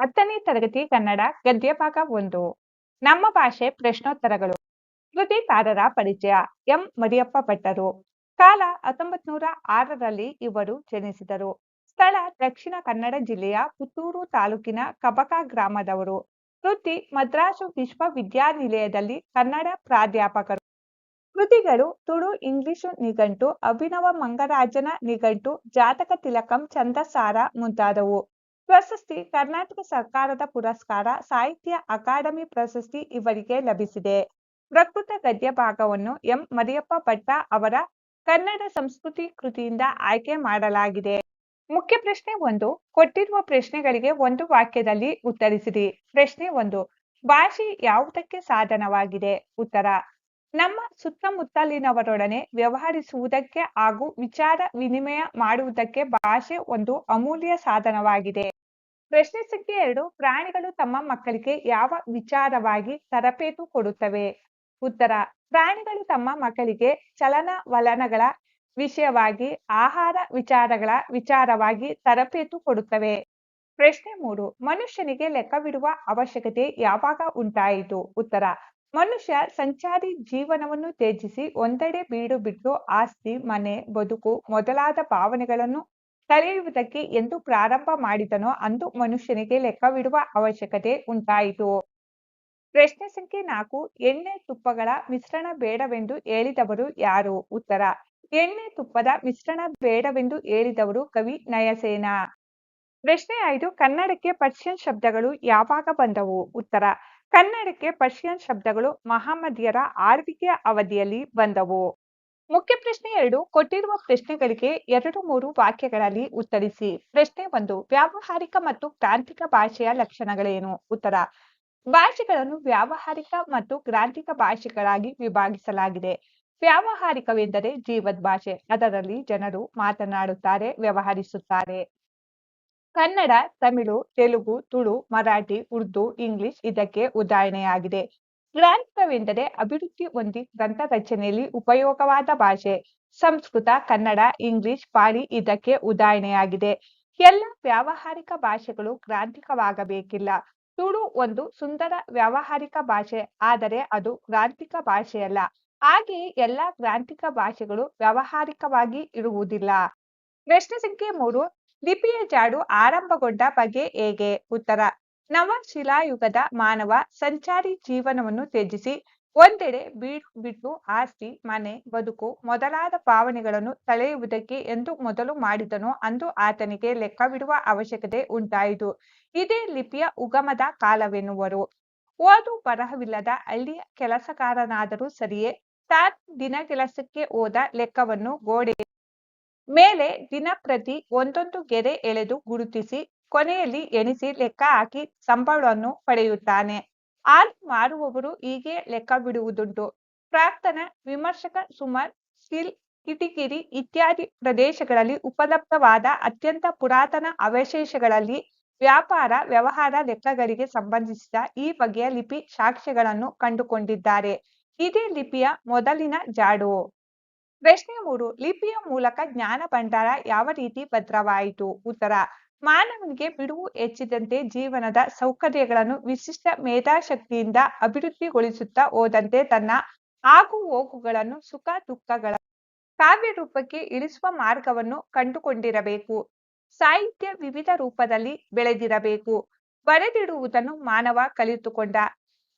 ಹತ್ತನೇ ತರಗತಿ ಕನ್ನಡ ಗದ್ಯ ಭಾಗ ಒಂದು. ನಮ್ಮ ಭಾಷೆ ಪ್ರಶ್ನೋತ್ತರಗಳು. ಕೃತಿಕಾರರ ಪರಿಚಯ. ಎಂ. ಮರಿಯಪ್ಪ ಭಟ್ಟರು. ಕಾಲ ಹತ್ತೊಂಬತ್ ನೂರ ಆರರಲ್ಲಿ ಇವರು ಜನಿಸಿದರು. ಸ್ಥಳ ದಕ್ಷಿಣ ಕನ್ನಡ ಜಿಲ್ಲೆಯ ಪುತ್ತೂರು ತಾಲೂಕಿನ ಕಬಕ ಗ್ರಾಮದವರು. ಕೃತಿ ಮದ್ರಾಸು ವಿಶ್ವವಿದ್ಯಾನಿಲಯದಲ್ಲಿ ಕನ್ನಡ ಪ್ರಾಧ್ಯಾಪಕರು. ಕೃತಿಗಳು ತುಳು ಇಂಗ್ಲಿಷು ನಿಘಂಟು, ಅಭಿನವ ಮಂಗರಾಜನ ನಿಘಂಟು, ಜಾತಕ ತಿಲಕಂ ಚಂದಸಾರ ಮುಂತಾದವು. ಪ್ರಶಸ್ತಿ ಕರ್ನಾಟಕ ಸರ್ಕಾರದ ಪುರಸ್ಕಾರ, ಸಾಹಿತ್ಯ ಅಕಾಡೆಮಿ ಪ್ರಶಸ್ತಿ ಇವರಿಗೆ ಲಭಿಸಿದೆ. ಪ್ರಕೃತ ಗದ್ಯ ಭಾಗವನ್ನು ಎಂ. ಮರಿಯಪ್ಪ ಭಟ್ಟ ಅವರ ಕನ್ನಡ ಸಂಸ್ಕೃತಿ ಕೃತಿಯಿಂದ ಆಯ್ಕೆ ಮಾಡಲಾಗಿದೆ. ಮುಖ್ಯ ಪ್ರಶ್ನೆ ಒಂದು, ಕೊಟ್ಟಿರುವ ಪ್ರಶ್ನೆಗಳಿಗೆ ಒಂದು ವಾಕ್ಯದಲ್ಲಿ ಉತ್ತರಿಸಿರಿ. ಪ್ರಶ್ನೆ ಒಂದು, ಭಾಷೆ ಯಾವುದಕ್ಕೆ ಸಾಧನವಾಗಿದೆ? ಉತ್ತರ, ನಮ್ಮ ಸುತ್ತಮುತ್ತಲಿನವರೊಡನೆ ವ್ಯವಹರಿಸುವುದಕ್ಕೆ ಹಾಗೂ ವಿಚಾರ ವಿನಿಮಯ ಮಾಡುವುದಕ್ಕೆ ಭಾಷೆ ಒಂದು ಅಮೂಲ್ಯ ಸಾಧನವಾಗಿದೆ. ಪ್ರಶ್ನೆ ಸಂಖ್ಯೆ ಎರಡು, ಪ್ರಾಣಿಗಳು ತಮ್ಮ ಮಕ್ಕಳಿಗೆ ಯಾವ ವಿಚಾರವಾಗಿ ತರಬೇತು ಕೊಡುತ್ತವೆ? ಉತ್ತರ, ಪ್ರಾಣಿಗಳು ತಮ್ಮ ಮಕ್ಕಳಿಗೆ ಚಲನ ವಲನಗಳ ವಿಷಯವಾಗಿ, ಆಹಾರ ವಿಚಾರಗಳ ವಿಚಾರವಾಗಿ ತರಬೇತು ಕೊಡುತ್ತವೆ. ಪ್ರಶ್ನೆ ಮೂರು, ಮನುಷ್ಯನಿಗೆ ಲೆಕ್ಕವಿಡುವ ಅವಶ್ಯಕತೆ ಯಾವಾಗ ಉಂಟಾಯಿತು? ಉತ್ತರ, ಮನುಷ್ಯ ಸಂಚಾರಿ ಜೀವನವನ್ನು ತ್ಯಜಿಸಿ ಒಂದೆಡೆ ಬೀಡು ಬಿಟ್ಟು ಆಸ್ತಿ, ಮನೆ, ಬದುಕು ಮೊದಲಾದ ಭಾವನೆಗಳನ್ನು ಕಳೆಯುವುದಕ್ಕೆ ಎಂದು ಪ್ರಾರಂಭ ಮಾಡಿದನೋ ಅಂದು ಮನುಷ್ಯನಿಗೆ ಲೆಕ್ಕವಿಡುವ ಅವಶ್ಯಕತೆ ಉಂಟಾಯಿತು. ಪ್ರಶ್ನೆ ಸಂಖ್ಯೆ ನಾಲ್ಕು, ಎಣ್ಣೆ ತುಪ್ಪಗಳ ಮಿಶ್ರಣ ಬೇಡವೆಂದು ಹೇಳಿದವರು ಯಾರು? ಉತ್ತರ, ಎಣ್ಣೆ ತುಪ್ಪದ ಮಿಶ್ರಣ ಬೇಡವೆಂದು ಹೇಳಿದವರು ಕವಿ ನಯಸೇನ. ಪ್ರಶ್ನೆ ಐದು, ಕನ್ನಡಕ್ಕೆ ಪರ್ಷಿಯನ್ ಶಬ್ದಗಳು ಯಾವಾಗ ಬಂದವು? ಉತ್ತರ, ಕನ್ನಡಕ್ಕೆ ಪರ್ಷಿಯನ್ ಶಬ್ದಗಳು ಮಹಮ್ಮದಿಯರ ಆಳ್ವಿಕೆಯ ಅವಧಿಯಲ್ಲಿ ಬಂದವು. ಮುಖ್ಯ ಪ್ರಶ್ನೆ ಎರಡು, ಕೊಟ್ಟಿರುವ ಪ್ರಶ್ನೆಗಳಿಗೆ ಎರಡು ಮೂರು ವಾಕ್ಯಗಳಲ್ಲಿ ಉತ್ತರಿಸಿ. ಪ್ರಶ್ನೆ ಒಂದು, ವ್ಯಾವಹಾರಿಕ ಮತ್ತು ಕ್ರಾಂತಿಕ ಭಾಷೆಯ ಲಕ್ಷಣಗಳೇನು? ಉತ್ತರ, ಭಾಷೆಗಳನ್ನು ವ್ಯಾವಹಾರಿಕ ಮತ್ತು ಗ್ರಾಂಥಿಕ ಭಾಷೆಗಳಾಗಿ ವಿಭಾಗಿಸಲಾಗಿದೆ. ವ್ಯಾವಹಾರಿಕವೆಂದರೆ ಜೀವದ್ ಭಾಷೆ, ಅದರಲ್ಲಿ ಜನರು ಮಾತನಾಡುತ್ತಾರೆ, ವ್ಯವಹರಿಸುತ್ತಾರೆ. ಕನ್ನಡ, ತಮಿಳು, ತೆಲುಗು, ತುಳು, ಮರಾಠಿ, ಉರ್ದು, ಇಂಗ್ಲಿಷ್ ಇದಕ್ಕೆ ಉದಾಹರಣೆಯಾಗಿದೆ. ಗ್ರಾಂಥಿಕವೆಂದರೆ ಅಭಿವೃದ್ಧಿ ಹೊಂದಿ ಗ್ರಂಥ ರಚನೆಯಲ್ಲಿ ಉಪಯೋಗವಾದ ಭಾಷೆ, ಸಂಸ್ಕೃತ, ಕನ್ನಡ, ಇಂಗ್ಲಿಷ್, ಪಾಲಿ ಇದಕ್ಕೆ ಉದಾಹರಣೆಯಾಗಿದೆ. ಎಲ್ಲ ವ್ಯಾವಹಾರಿಕ ಭಾಷೆಗಳು ಗ್ರಾಂಥಿಕವಾಗಬೇಕಿಲ್ಲ. ತುಳು ಒಂದು ಸುಂದರ ವ್ಯಾವಹಾರಿಕ ಭಾಷೆ, ಆದರೆ ಅದು ಗ್ರಾಂಥಿಕ ಭಾಷೆಯಲ್ಲ. ಹಾಗೆಯೇ ಎಲ್ಲ ಗ್ರಾಂಥಿಕ ಭಾಷೆಗಳು ವ್ಯಾವಹಾರಿಕವಾಗಿ ಇರುವುದಿಲ್ಲ. ಪ್ರಶ್ನೆ ಸಂಖ್ಯೆ ಮೂರು, ಲಿಪಿಯ ಜಾಡು ಆರಂಭಗೊಂಡ ಬಗೆ ಹೇಗೆ? ಉತ್ತರ ನವ ಶಿಲಾಯುಗದ ಮಾನವ ಸಂಚಾರಿ ಜೀವನವನ್ನು ತ್ಯಜಿಸಿ, ಒಂದೆಡೆ ಬೀಡು, ಬಿಟ್ಟು ಆಸ್ತಿ, ಮನೆ, ಬದುಕು ಮೊದಲಾದ ಭಾವನೆಗಳನ್ನು ತಳೆಯುವುದಕ್ಕೆ ಎಂದು ಮೊದಲು ಮಾಡಿದನೋ ಅಂದು ಆತನಿಗೆ ಲೆಕ್ಕವಿಡುವ ಅವಶ್ಯಕತೆ ಉಂಟಾಯಿತು. ಇದೇ ಲಿಪಿಯ ಉಗಮದ ಕಾಲವೆನ್ನುವರು. ಓದು ಬರಹವಿಲ್ಲದ ಹಳ್ಳಿಯ ಕೆಲಸಗಾರನಾದರೂ ಸರಿಯೇ, ತಾನು ದಿನ ಕೆಲಸಕ್ಕೆ ಹೋದ ಲೆಕ್ಕವನ್ನು ಗೋಡೆ ಮೇಲೆ ದಿನಪ್ರತಿ ಒಂದೊಂದು ಗೆರೆ ಎಳೆದು ಗುರುತಿಸಿ ಕೊನೆಯಲ್ಲಿ ಎಣಿಸಿ ಲೆಕ್ಕ ಹಾಕಿ ಸಂಬಳವನ್ನು ಪಡೆಯುತ್ತಾನೆ. ಆಲ್ ಮಾರುವವರು ಹೀಗೆ ಲೆಕ್ಕ ಬಿಡುವುದುಂಟು. ಪ್ರಾಕ್ತನ ವಿಮರ್ಶಕ ಸುಮಾರ್ ಸಿಲ್, ಕಿಟಿಕಿರಿ ಇತ್ಯಾದಿ ಪ್ರದೇಶಗಳಲ್ಲಿ ಉಪಲಬ್ಧವಾದ ಅತ್ಯಂತ ಪುರಾತನ ಅವಶೇಷಗಳಲ್ಲಿ ವ್ಯಾಪಾರ, ವ್ಯವಹಾರ ಲೆಕ್ಕಗಳಿಗೆ ಸಂಬಂಧಿಸಿದ ಈ ಬಗೆಯ ಲಿಪಿ ಸಾಕ್ಷ್ಯಗಳನ್ನು ಕಂಡುಕೊಂಡಿದ್ದಾರೆ. ಇದೇ ಲಿಪಿಯ ಮೊದಲಿನ ಜಾಡು. ಪ್ರಶ್ನೆ ಮೂರು, ಲಿಪಿಯ ಮೂಲಕ ಜ್ಞಾನ ಭಂಡಾರ ಯಾವ ರೀತಿ ಭದ್ರವಾಯಿತು? ಉತ್ತರ ಮಾನವನಿಗೆ ಬಿಡುವು ಹೆಚ್ಚಿದಂತೆ ಜೀವನದ ಸೌಕರ್ಯಗಳನ್ನು ವಿಶಿಷ್ಟ ಮೇಧಾಶಕ್ತಿಯಿಂದ ಅಭಿವೃದ್ಧಿಗೊಳಿಸುತ್ತಾ ಹೋದಂತೆ ತನ್ನ ಆಗು ಹೋಗುಗಳನ್ನು ಸುಖ ದುಃಖಗಳ ಕಾವ್ಯ ರೂಪಕ್ಕೆ ಇಳಿಸುವ ಮಾರ್ಗವನ್ನು ಕಂಡುಕೊಂಡಿರಬೇಕು. ಸಾಹಿತ್ಯ ವಿವಿಧ ರೂಪದಲ್ಲಿ ಬೆಳೆದಿರಬೇಕು. ಬರೆದಿಡುವುದನ್ನು ಮಾನವ ಕಲಿತುಕೊಂಡ.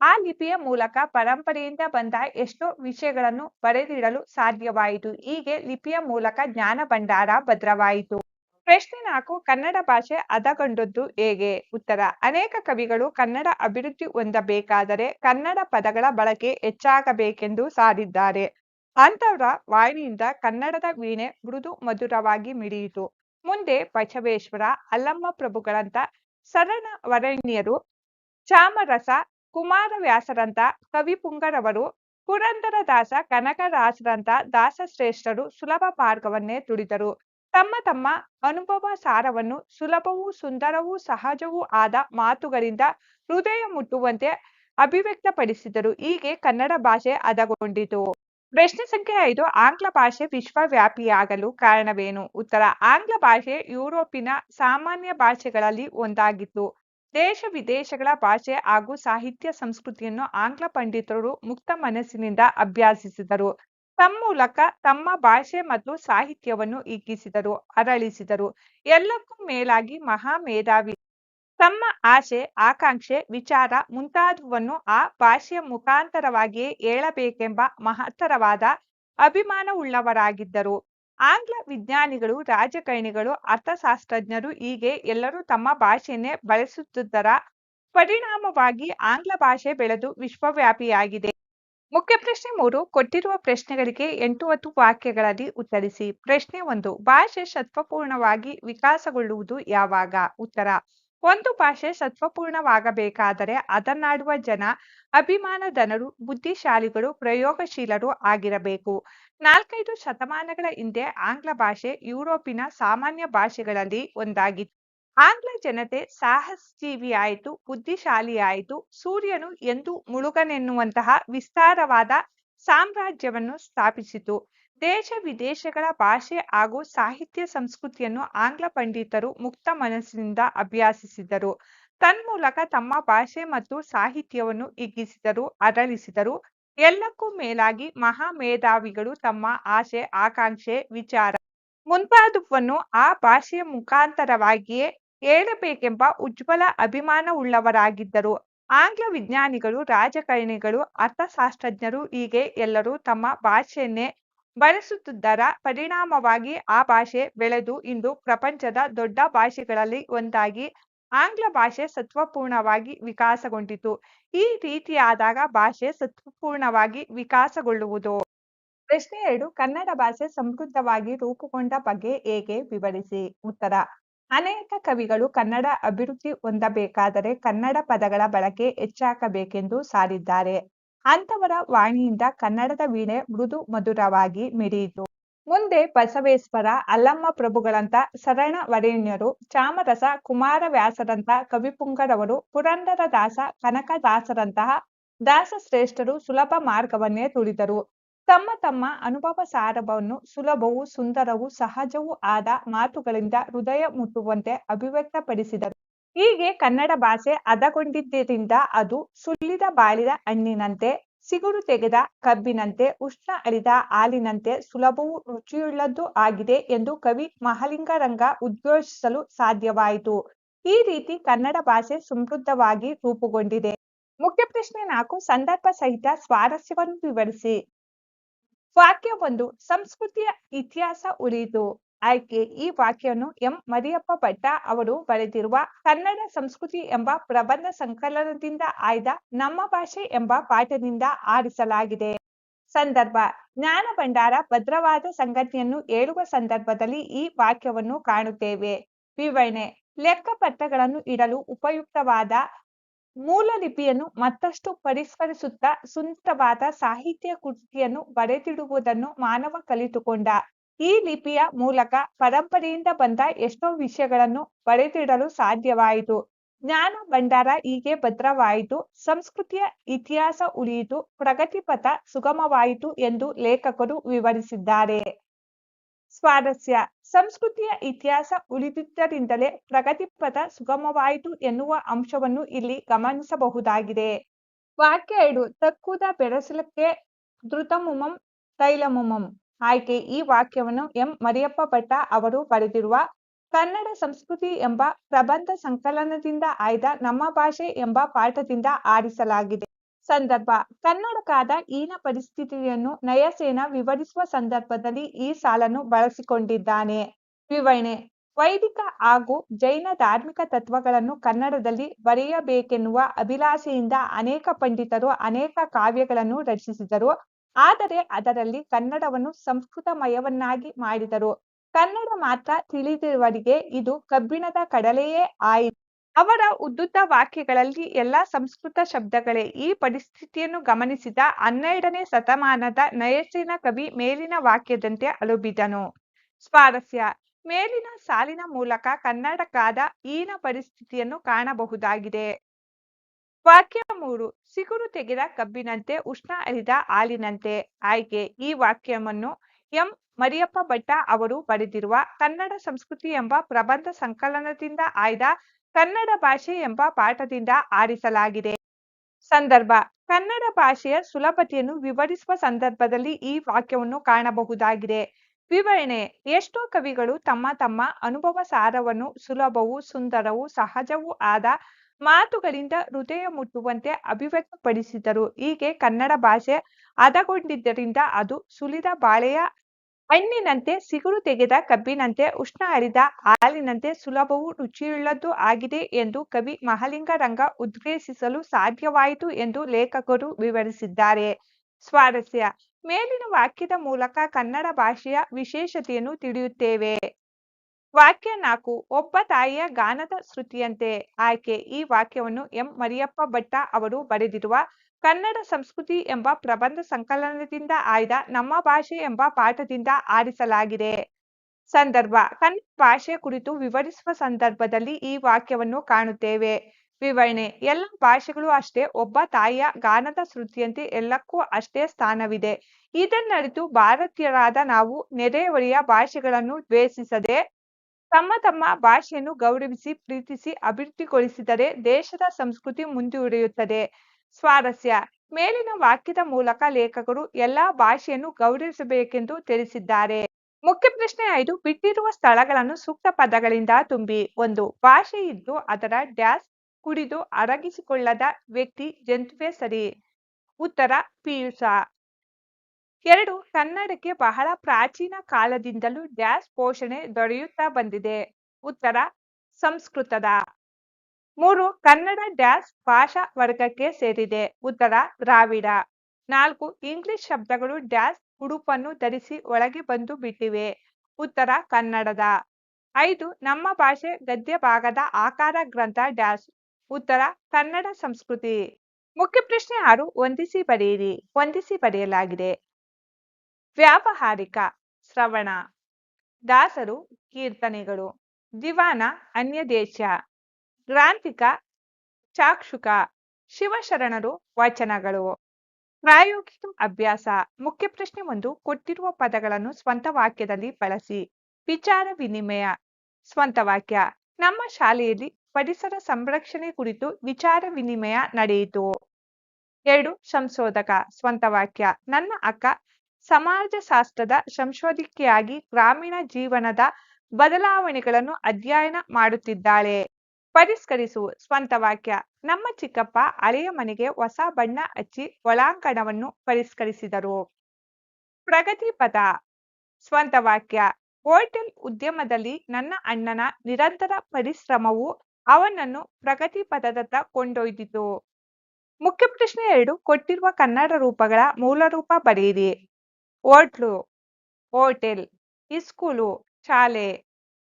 ಆ ಲಿಪಿಯ ಮೂಲಕ ಪರಂಪರೆಯಿಂದ ಬಂದ ಎಷ್ಟೋ ವಿಷಯಗಳನ್ನು ಬರೆದಿಡಲು ಸಾಧ್ಯವಾಯಿತು. ಹೀಗೆ ಲಿಪಿಯ ಮೂಲಕ ಜ್ಞಾನ ಭಂಡಾರ ಭದ್ರವಾಯಿತು. ಪ್ರಶ್ನೆ ನಾಲ್ಕು, ಕನ್ನಡ ಭಾಷೆ ಹದಗೊಂಡದ್ದು ಹೇಗೆ? ಉತ್ತರ, ಅನೇಕ ಕವಿಗಳು ಕನ್ನಡ ಅಭಿವೃದ್ಧಿ ಹೊಂದಬೇಕಾದರೆ ಕನ್ನಡ ಪದಗಳ ಬಳಕೆ ಹೆಚ್ಚಾಗಬೇಕೆಂದು ಸಾರಿದ್ದಾರೆ. ಅಂತವರ ವಾಣಿಯಿಂದ ಕನ್ನಡದ ವೀಣೆ ಮೃದು ಮಧುರವಾಗಿ ಮಿಡಿಯಿತು. ಮುಂದೆ ಬಸವೇಶ್ವರ, ಅಲ್ಲಮ್ಮ ಪ್ರಭುಗಳಂತ ಸರಣ ವರಣ್ಯರು ಚಾಮರಸ ಕುಮಾರವ್ಯಾಸರಂತ ಕವಿಪುಂಗರವರು ಪುರಂದರದಾಸ ಕನಕದಾಸರಂತ ದಾಸಶ್ರೇಷ್ಠರು ಸುಲಭ ಮಾರ್ಗವನ್ನೇ ತುಳಿದರು. ತಮ್ಮ ತಮ್ಮ ಅನುಭವ ಸಾರವನ್ನು ಸುಲಭವೂ ಸುಂದರವೂ ಸಹಜವೂ ಆದ ಮಾತುಗಳಿಂದ ಹೃದಯ ಮುಟ್ಟುವಂತೆ ಅಭಿವ್ಯಕ್ತಪಡಿಸಿದರು. ಹೀಗೆ ಕನ್ನಡ ಭಾಷೆ ಅದಗೊಂಡಿತು ಪ್ರಶ್ನೆ ಸಂಖ್ಯೆ ಐದು, ಆಂಗ್ಲ ಭಾಷೆ ವಿಶ್ವವ್ಯಾಪಿಯಾಗಲು ಕಾರಣವೇನು? ಉತ್ತರ, ಆಂಗ್ಲ ಭಾಷೆ ಯುರೋಪಿನ ಸಾಮಾನ್ಯ ಭಾಷೆಗಳಲ್ಲಿ ಒಂದಾಗಿತ್ತು. ದೇಶ ವಿದೇಶಗಳ ಭಾಷೆ ಹಾಗೂ ಸಾಹಿತ್ಯ ಸಂಸ್ಕೃತಿಯನ್ನು ಆಂಗ್ಲ ಪಂಡಿತರು ಮುಕ್ತ ಮನಸ್ಸಿನಿಂದ ಅಭ್ಯಾಸಿಸಿದರು. ತಮ್ಮೂಲಕ ತಮ್ಮ ಭಾಷೆ ಮತ್ತು ಸಾಹಿತ್ಯವನ್ನು ಈಗಿಸಿದರು, ಅರಳಿಸಿದರು. ಎಲ್ಲಕ್ಕೂ ಮೇಲಾಗಿ ಮಹಾ ಮೇಧಾವಿ ತಮ್ಮ ಆಸೆ ಆಕಾಂಕ್ಷೆ, ವಿಚಾರ ಮುಂತಾದವನ್ನು ಆ ಭಾಷೆಯ ಮುಖಾಂತರವಾಗಿಯೇ ಹೇಳಬೇಕೆಂಬ ಮಹತ್ತರವಾದ ಅಭಿಮಾನವುಳ್ಳವರಾಗಿದ್ದರು. ಆಂಗ್ಲ ವಿಜ್ಞಾನಿಗಳು, ರಾಜಕಾರಣಿಗಳು, ಅರ್ಥಶಾಸ್ತ್ರಜ್ಞರು ಹೀಗೆ ಎಲ್ಲರೂ ತಮ್ಮ ಭಾಷೆಯನ್ನೇ ಬಳಸುತ್ತಿದ್ದರ ಪರಿಣಾಮವಾಗಿ ಆಂಗ್ಲ ಭಾಷೆ ಬೆಳೆದು ವಿಶ್ವವ್ಯಾಪಿಯಾಗಿದೆ. ಮುಖ್ಯ ಪ್ರಶ್ನೆ ಮೂರು, ಕೊಟ್ಟಿರುವ ಪ್ರಶ್ನೆಗಳಿಗೆ ಎಂಟು ಹತ್ತು ವಾಕ್ಯಗಳಲ್ಲಿ ಉತ್ತರಿಸಿ. ಪ್ರಶ್ನೆ ಒಂದು, ಭಾಷೆ ಸತ್ವಪೂರ್ಣವಾಗಿ ವಿಕಾಸಗೊಳ್ಳುವುದು ಯಾವಾಗ? ಉತ್ತರ, ಒಂದು ಭಾಷೆ ಸತ್ವಪೂರ್ಣವಾಗಬೇಕಾದರೆ ಅದನ್ನಾಡುವ ಜನ ಅಭಿಮಾನಧನರು ಬುದ್ಧಿಶಾಲಿಗಳು, ಪ್ರಯೋಗಶೀಲರು ಆಗಿರಬೇಕು. ನಾಲ್ಕೈದು ಶತಮಾನಗಳ ಹಿಂದೆ ಆಂಗ್ಲ ಭಾಷೆ ಯುರೋಪಿನ ಸಾಮಾನ್ಯ ಭಾಷೆಗಳಲ್ಲಿ ಒಂದಾಗಿತ್ತು. ಆಂಗ್ಲ ಜನತೆ ಸಾಹಸಜೀವಿಯಾಯಿತು, ಬುದ್ಧಿಶಾಲಿಯಾಯಿತು, ಸೂರ್ಯನು ಎಂದು ಮುಳುಗನೆನ್ನುವಂತಹ ವಿಸ್ತಾರವಾದ ಸಾಮ್ರಾಜ್ಯವನ್ನು ಸ್ಥಾಪಿಸಿತು. ದೇಶ ವಿದೇಶಗಳ ಭಾಷೆ ಹಾಗೂ ಸಾಹಿತ್ಯ ಸಂಸ್ಕೃತಿಯನ್ನು ಆಂಗ್ಲ ಪಂಡಿತರು ಮುಕ್ತ ಮನಸ್ಸಿನಿಂದ ಅಭ್ಯಾಸಿಸಿದರು. ತನ್ಮೂಲಕ ತಮ್ಮ ಭಾಷೆ ಮತ್ತು ಸಾಹಿತ್ಯವನ್ನು ಹಿಗ್ಗಿಸಿದರು ಅರಳಿಸಿದರು. ಎಲ್ಲಕ್ಕೂ ಮೇಲಾಗಿ ಮಹಾ ಮೇಧಾವಿಗಳು ತಮ್ಮ ಆಸೆ, ಆಕಾಂಕ್ಷೆ, ವಿಚಾರ ಮುಂತಾದವನ್ನು ಆ ಭಾಷೆಯ ಮುಖಾಂತರವಾಗಿಯೇ ಹೇಳಬೇಕೆಂಬ ಉಜ್ವಲ ಅಭಿಮಾನವುಳ್ಳವರಾಗಿದ್ದರು. ಆಂಗ್ಲ ವಿಜ್ಞಾನಿಗಳು, ರಾಜಕಾರಣಿಗಳು, ಅರ್ಥಶಾಸ್ತ್ರಜ್ಞರು ಹೀಗೆ ಎಲ್ಲರೂ ತಮ್ಮ ಭಾಷೆಯನ್ನೇ ಬಳಸುತ್ತಿದ್ದರ ಪರಿಣಾಮವಾಗಿ ಆ ಭಾಷೆ ಬೆಳೆದು ಇಂದು ಪ್ರಪಂಚದ ದೊಡ್ಡ ಭಾಷೆಗಳಲ್ಲಿ ಒಂದಾಗಿ ಆಂಗ್ಲ ಭಾಷೆ ಸತ್ವಪೂರ್ಣವಾಗಿ ವಿಕಾಸಗೊಂಡಿತು. ಈ ರೀತಿಯಾದಾಗ ಭಾಷೆ ಸತ್ವಪೂರ್ಣವಾಗಿ ವಿಕಾಸಗೊಳ್ಳುವುದು. ಪ್ರಶ್ನೆ ಎರಡು, ಕನ್ನಡ ಭಾಷೆ ಸಮೃದ್ಧವಾಗಿ ರೂಪುಗೊಂಡ ಬಗ್ಗೆ ಹೇಗೆ ವಿವರಿಸಿ? ಉತ್ತರ ಅನೇಕ ಕವಿಗಳು ಕನ್ನಡ ಅಭಿವೃದ್ಧಿ ಹೊಂದಬೇಕಾದರೆ ಕನ್ನಡ ಪದಗಳ ಬಳಕೆ ಹೆಚ್ಚಾಗಬೇಕೆಂದು ಸಾರಿದ್ದಾರೆ. ಅಂತವರ ವಾಣಿಯಿಂದ ಕನ್ನಡದ ವೀಣೆ ಮೃದು ಮಧುರವಾಗಿ ಮಿಡಿಯಿತು ಮುಂದೆ ಬಸವೇಶ್ವರ, ಅಲ್ಲಮ್ಮ ಪ್ರಭುಗಳಂತ ಶರಣ ವರೇಣ್ಯರು, ಚಾಮರಸ ಕುಮಾರವ್ಯಾಸರಂತ ಕವಿಪುಂಗರವರು, ಪುರಂದರದಾಸ ಕನಕದಾಸರಂತಹ ದಾಸಶ್ರೇಷ್ಠರು ಸುಲಭ ಮಾರ್ಗವನ್ನೇ ತುಳಿದರು. ತಮ್ಮ ತಮ್ಮ ಅನುಭವ ಸಾರವನ್ನು ಸುಲಭವೂ ಸುಂದರವೂ ಸಹಜವೂ ಆದ ಮಾತುಗಳಿಂದ ಹೃದಯ ಮುಟ್ಟುವಂತೆ ಅಭಿವ್ಯಕ್ತಪಡಿಸಿದರು. ಹೀಗೆ ಕನ್ನಡ ಭಾಷೆ ಹದಗೊಂಡಿದ್ದರಿಂದ ಅದು ಸುಳ್ಳಿದ ಬಾಳಿದ ಹಣ್ಣಿನಂತೆ, ಸಿಗುರು ತೆಗೆದ ಕಬ್ಬಿನಂತೆ, ಉಷ್ಣ ಅರಿದ ಹಾಲಿನಂತೆ ಸುಲಭವೂ ರುಚಿಯುಳ್ಳದ್ದು ಆಗಿದೆ ಎಂದು ಕವಿ ಮಹಲಿಂಗರಂಗ ಉದ್ಘೋಷಿಸಲು ಸಾಧ್ಯವಾಯಿತು. ಈ ರೀತಿ ಕನ್ನಡ ಭಾಷೆ ಸಮೃದ್ಧವಾಗಿ ರೂಪುಗೊಂಡಿದೆ. ಮುಖ್ಯ ಪ್ರಶ್ನೆ ನಾಲ್ಕು, ಸಂದರ್ಭ ಸಹಿತ ಸ್ವಾರಸ್ಯವನ್ನು ವಿವರಿಸಿ. ವಾಕ್ಯ ಒಂದು ಸಂಸ್ಕೃತಿಯ ಇತಿಹಾಸ ಉಳಿಯಿತು ಆಯ್ಕೆ. ಈ ವಾಕ್ಯವನ್ನು ಎಂ. ಮರಿಯಪ್ಪ ಭಟ್ಟ ಅವರು ಬರೆದಿರುವ ಕನ್ನಡ ಸಂಸ್ಕೃತಿ ಎಂಬ ಪ್ರಬಂಧ ಸಂಕಲನದಿಂದ ಆಯ್ದ ನಮ್ಮ ಭಾಷೆ ಎಂಬ ಪಾಠದಿಂದ ಆರಿಸಲಾಗಿದೆ. ಸಂದರ್ಭ. ಜ್ಞಾನ ಭಂಡಾರ ಭದ್ರವಾದ ಸಂಗತಿಯನ್ನು ಹೇಳುವ ಸಂದರ್ಭದಲ್ಲಿ ಈ ವಾಕ್ಯವನ್ನು ಕಾಣುತ್ತೇವೆ. ವಿವರಣೆ. ಲೆಕ್ಕಪತ್ರಗಳನ್ನು ಇಡಲು ಉಪಯುಕ್ತವಾದ ಮೂಲ ಲಿಪಿಯನ್ನು ಮತ್ತಷ್ಟು ಪರಿಷ್ಕರಿಸುತ್ತಾ ಸುಂದರವಾದ ಸಾಹಿತ್ಯ ಕೃತಿಯನ್ನು ಬರೆದಿಡುವುದನ್ನು ಮಾನವ ಕಲಿತುಕೊಂಡ. ಈ ಲಿಪಿಯ ಮೂಲಕ ಪರಂಪರೆಯಿಂದ ಬಂದ ಎಷ್ಟೋ ವಿಷಯಗಳನ್ನು ಬರೆದಿಡಲು ಸಾಧ್ಯವಾಯಿತು. ಜ್ಞಾನ ಭಂಡಾರ ಹೀಗೆ ಭದ್ರವಾಯಿತು. ಸಂಸ್ಕೃತಿಯ ಇತಿಹಾಸ ಉಳಿಯಿತು. ಪ್ರಗತಿಪಥ ಸುಗಮವಾಯಿತು ಎಂದು ಲೇಖಕರು ವಿವರಿಸಿದ್ದಾರೆ. ಸ್ವಾರಸ್ಯ. ಸಂಸ್ಕೃತಿಯ ಇತಿಹಾಸ ಉಳಿದಿದ್ದರಿಂದಲೇ ಪ್ರಗತಿಪಥ ಸುಗಮವಾಯಿತು ಎನ್ನುವ ಅಂಶವನ್ನು ಇಲ್ಲಿ ಗಮನಿಸಬಹುದಾಗಿದೆ. ವಾಕ್ಯ ಎರಡು, ತಕ್ಕುದ ಬೆರಸಲಕ್ಕೆ ಧೃತಮುಮಂ ತೈಲಮುಮಂ ಆಯ್ಕೆ. ಈ ವಾಕ್ಯವನ್ನು ಎಂ. ಮರಿಯಪ್ಪ ಭಟ್ಟ ಅವರು ಬರೆದಿರುವ ಕನ್ನಡ ಸಂಸ್ಕೃತಿ ಎಂಬ ಪ್ರಬಂಧ ಸಂಕಲನದಿಂದ ಆಯ್ದ ನಮ್ಮ ಭಾಷೆ ಎಂಬ ಪಾಠದಿಂದ ಆರಿಸಲಾಗಿದೆ. ಸಂದರ್ಭ. ಕನ್ನಡಕಾದ ಈನ ಪರಿಸ್ಥಿತಿಯನ್ನು ನಯಸೇನ ವಿವರಿಸುವ ಸಂದರ್ಭದಲ್ಲಿ ಈ ಸಾಲನ್ನು ಬಳಸಿಕೊಂಡಿದ್ದಾನೆ. ವಿವರಣೆ. ವೈದಿಕ ಹಾಗೂ ಜೈನ ಧಾರ್ಮಿಕ ತತ್ವಗಳನ್ನು ಕನ್ನಡದಲ್ಲಿ ಬರೆಯಬೇಕೆನ್ನುವ ಅಭಿಲಾಷೆಯಿಂದ ಅನೇಕ ಪಂಡಿತರು ಅನೇಕ ಕಾವ್ಯಗಳನ್ನು ರಚಿಸಿದರು. ಆದರೆ ಅದರಲ್ಲಿ ಕನ್ನಡವನ್ನು ಸಂಸ್ಕೃತಮಯವನ್ನಾಗಿ ಮಾಡಿದರು. ಕನ್ನಡ ಮಾತ್ರ ತಿಳಿದಿರುವವರಿಗೆ ಇದು ಕಬ್ಬಿಣದ ಕಡಲೆಯೇ ಆಯಿತು. ಅವರ ಉದ್ದುದ್ದ ವಾಕ್ಯಗಳಲ್ಲಿ ಎಲ್ಲ ಸಂಸ್ಕೃತ ಶಬ್ದಗಳೇ ಈ ಪರಿಸ್ಥಿತಿಯನ್ನು ಗಮನಿಸಿದ ಹನ್ನೆರಡನೇ ಶತಮಾನದ ನಯಸಿನ ಕವಿ ಮೇಲಿನ ವಾಕ್ಯದಂತೆ ಅಳುಬಿದನು ಸ್ವಾರಸ್ಯ, ಮೇಲಿನ ಸಾಲಿನ ಮೂಲಕ ಕನ್ನಡಕ್ಕಾದ ಈನ ಪರಿಸ್ಥಿತಿಯನ್ನು ಕಾಣಬಹುದಾಗಿದೆ. ವಾಕ್ಯ ಮೂರು, ಸಿಗುರು ತೆಗೆದ ಕಬ್ಬಿನಂತೆ ಉಷ್ಣ ಅರಿದ ಹಾಲಿನಂತೆ. ಆಯ್ಕೆ ಈ ವಾಕ್ಯವನ್ನು ಎಂ. ಮರಿಯಪ್ಪ ಭಟ್ಟ ಅವರು ಬರೆದಿರುವ ಕನ್ನಡ ಸಂಸ್ಕೃತಿ ಎಂಬ ಪ್ರಬಂಧ ಸಂಕಲನದಿಂದ ಆಯ್ದ ಕನ್ನಡ ಭಾಷೆ ಎಂಬ ಪಾಠದಿಂದ ಆರಿಸಲಾಗಿದೆ. ಸಂದರ್ಭ, ಕನ್ನಡ ಭಾಷೆಯ ಸುಲಭತೆಯನ್ನು ವಿವರಿಸುವ ಸಂದರ್ಭದಲ್ಲಿ ಈ ವಾಕ್ಯವನ್ನು ಕಾಣಬಹುದಾಗಿದೆ. ವಿವರಣೆ, ಎಷ್ಟೋ ಕವಿಗಳು ತಮ್ಮ ತಮ್ಮ ಅನುಭವ ಸಾರವನ್ನು ಸುಲಭವೂ ಸುಂದರವೂ ಸಹಜವೂ ಆದ ಮಾತುಗಳಿಂದ ಹೃದಯ ಮುಟ್ಟುವಂತೆ ಅಭಿವ್ಯಕ್ತಪಡಿಸಿದರು. ಹೀಗೆ ಕನ್ನಡ ಭಾಷೆ ಹದಗೊಂಡಿದ್ದರಿಂದ ಅದು ಸುಲಿದ ಬಾಳೆಯ ಹಣ್ಣಿನಂತೆ ಸಿಗುರು ತೆಗೆದ ಕಬ್ಬಿನಂತೆ ಉಷ್ಣ ಹರಿದ ಹಾಲಿನಂತೆ ಸುಲಭವೂ ರುಚಿಯುಳ್ಳದ್ದು ಆಗಿದೆ ಎಂದು ಕವಿ ಮಹಾಲಿಂಗರಂಗ ಉದ್ಘೇಶಿಸಲು ಸಾಧ್ಯವಾಯಿತು ಎಂದು ಲೇಖಕರು ವಿವರಿಸಿದ್ದಾರೆ. ಸ್ವಾರಸ್ಯ. ಮೇಲಿನ ವಾಕ್ಯದ ಮೂಲಕ ಕನ್ನಡ ಭಾಷೆಯ ವಿಶೇಷತೆಯನ್ನು ತಿಳಿಯುತ್ತೇವೆ. ವಾಕ್ಯ ನಾಲ್ಕು, ಒಬ್ಬ ತಾಯಿಯ ಗಾನದ ಶ್ರುತಿಯಂತೆ. ಆಯ್ಕೆ ಈ ವಾಕ್ಯವನ್ನು ಎಂ. ಮರಿಯಪ್ಪ ಭಟ್ಟ ಅವರು ಬರೆದಿರುವ ಕನ್ನಡ ಸಂಸ್ಕೃತಿ ಎಂಬ ಪ್ರಬಂಧ ಸಂಕಲನದಿಂದ ಆಯ್ದ ನಮ್ಮ ಭಾಷೆ ಎಂಬ ಪಾಠದಿಂದ ಆರಿಸಲಾಗಿದೆ. ಸಂದರ್ಭ, ಕನ್ನಡ ಭಾಷೆ ಕುರಿತು ವಿವರಿಸುವ ಸಂದರ್ಭದಲ್ಲಿ ಈ ವಾಕ್ಯವನ್ನು ಕಾಣುತ್ತೇವೆ. ವಿವರಣೆ, ಎಲ್ಲ ಭಾಷೆಗಳು ಅಷ್ಟೇ ಒಬ್ಬ ತಾಯಿಯ ಗಾನದ ಶ್ರುತಿಯಂತೆ ಎಲ್ಲಕ್ಕೂ ಅಷ್ಟೇ ಸ್ಥಾನವಿದೆ. ಇದನ್ನರಿತು ಭಾರತೀಯರಾದ ನಾವು ನೆರೆಹೊರೆಯ ಭಾಷೆಗಳನ್ನು ದ್ವೇಷಿಸದೆ, ತಮ್ಮ ತಮ್ಮ ಭಾಷೆಯನ್ನು ಗೌರವಿಸಿ, ಪ್ರೀತಿಸಿ, ಅಭಿವೃದ್ಧಿಗೊಳಿಸಿದರೆ ದೇಶದ ಸಂಸ್ಕೃತಿ ಮುಂದುವರಿಯುತ್ತದೆ. ಸ್ವಾರಸ್ಯ. ಮೇಲಿನ ವಾಕ್ಯದ ಮೂಲಕ ಲೇಖಕರು ಎಲ್ಲಾ ಭಾಷೆಯನ್ನು ಗೌರವಿಸಬೇಕೆಂದು ತಿಳಿಸಿದ್ದಾರೆ. ಮುಖ್ಯ ಪ್ರಶ್ನೆ ಐದು, ಬಿಟ್ಟಿರುವ ಸ್ಥಳಗಳನ್ನು ಸೂಕ್ತ ಪದಗಳಿಂದ ತುಂಬಿ. ಒಂದು, ಭಾಷೆ ಇದ್ದು ಅದರ ಡ್ಯಾಶ್ ಕುಡಿದು ಅರಗಿಸಿಕೊಳ್ಳದ ವ್ಯಕ್ತಿ ಜಂತುವೇ ಸರಿ. ಉತ್ತರ ಪಿಯುಸ ಎರಡು, ಕನ್ನಡಕ್ಕೆ ಬಹಳ ಪ್ರಾಚೀನ ಕಾಲದಿಂದಲೂ ಡ್ಯಾಶ್ ಪೋಷಣೆ ದೊರೆಯುತ್ತಾ ಬಂದಿದೆ. ಉತ್ತರ, ಸಂಸ್ಕೃತದ. ಮೂರು, ಕನ್ನಡ ಡ್ಯಾಶ್ ಭಾಷಾ ವರ್ಗಕ್ಕೆ ಸೇರಿದೆ. ಉತ್ತರ, ದ್ರಾವಿಡ. ನಾಲ್ಕು, ಇಂಗ್ಲಿಷ್ ಶಬ್ದಗಳು ಡ್ಯಾಶ್ ಉಡುಪನ್ನು ಧರಿಸಿ ಒಳಗೆ ಬಂದು ಬಿಟ್ಟಿವೆ. ಉತ್ತರ, ಕನ್ನಡದ. ಐದು, ನಮ್ಮ ಭಾಷೆ ಗದ್ಯ ಭಾಗದ ಆಕಾರ ಗ್ರಂಥ ಡ್ಯಾಶ್. ಉತ್ತರ, ಕನ್ನಡ ಸಂಸ್ಕೃತಿ. ಮುಖ್ಯ ಪ್ರಶ್ನೆ ಆರು, ಹೊಂದಿಸಿ ಬರೆಯಿರಿ. ಹೊಂದಿಸಿ ಬರೆಯಲಾಗಿದೆ. ವ್ಯಾವಹಾರಿಕ. ಶ್ರವಣ. ದಾಸರು, ಕೀರ್ತನೆಗಳು. ದಿವಾನ ಅನ್ಯ ದೇಶ ಗ್ರಾಂಥಿಕ, ಚಾಕ್ಷುಕ, ಶಿವಶರಣರು ವಚನಗಳು. ಪ್ರಾಯೋಗಿಕ ಅಭ್ಯಾಸ. ಮುಖ್ಯ ಪ್ರಶ್ನೆ ಒಂದು, ಕೊಟ್ಟಿರುವ ಪದಗಳನ್ನು ಸ್ವಂತ ವಾಕ್ಯದಲ್ಲಿ ಬಳಸಿ. ವಿಚಾರ ವಿನಿಮಯ. ಸ್ವಂತ ವಾಕ್ಯ. ನಮ್ಮ ಶಾಲೆಯಲ್ಲಿ ಪರಿಸರ ಸಂರಕ್ಷಣೆ ಕುರಿತು ವಿಚಾರ ವಿನಿಮಯ ನಡೆಯಿತು. ಎರಡು, ಸಂಶೋಧಕ. ಸ್ವಂತ ವಾಕ್ಯ. ನನ್ನ ಅಕ್ಕ ಸಮಾಜಶಾಸ್ತ್ರದ ಸಂಶೋಧಕಿಯಾಗಿ ಗ್ರಾಮೀಣ ಜೀವನದ ಬದಲಾವಣೆಗಳನ್ನು ಅಧ್ಯಯನ ಮಾಡುತ್ತಿದ್ದಾಳೆ. ಪರಿಷ್ಕರಿಸು ಸ್ವಂತ ವಾಕ್ಯ. ನಮ್ಮ ಚಿಕ್ಕಪ್ಪ ಹಳೆಯ ಮನೆಗೆ ಹೊಸ ಬಣ್ಣ ಹಚ್ಚಿ ಒಳಾಂಗಣವನ್ನು ಪರಿಷ್ಕರಿಸಿದರು. ಪ್ರಗತಿ ಪದ ಸ್ವಂತ ವಾಕ್ಯ. ಹೋಟೆಲ್ ಉದ್ಯಮದಲ್ಲಿ ನನ್ನ ಅಣ್ಣನ ನಿರಂತರ ಪರಿಶ್ರಮವು ಅವನನ್ನು ಪ್ರಗತಿ ಪದದತ್ತ ಕೊಂಡೊಯ್ದಿತು. ಮುಖ್ಯ ಪ್ರಶ್ನೆ ಎರಡು, ಕೊಟ್ಟಿರುವ ಕನ್ನಡ ರೂಪಗಳ ಮೂಲ ರೂಪ ಬರೆಯಿರಿ. ಹೋಟ್ಲು ಹೋಟೆಲ್ ಇಸ್ಕೂಲು ಶಾಲೆ.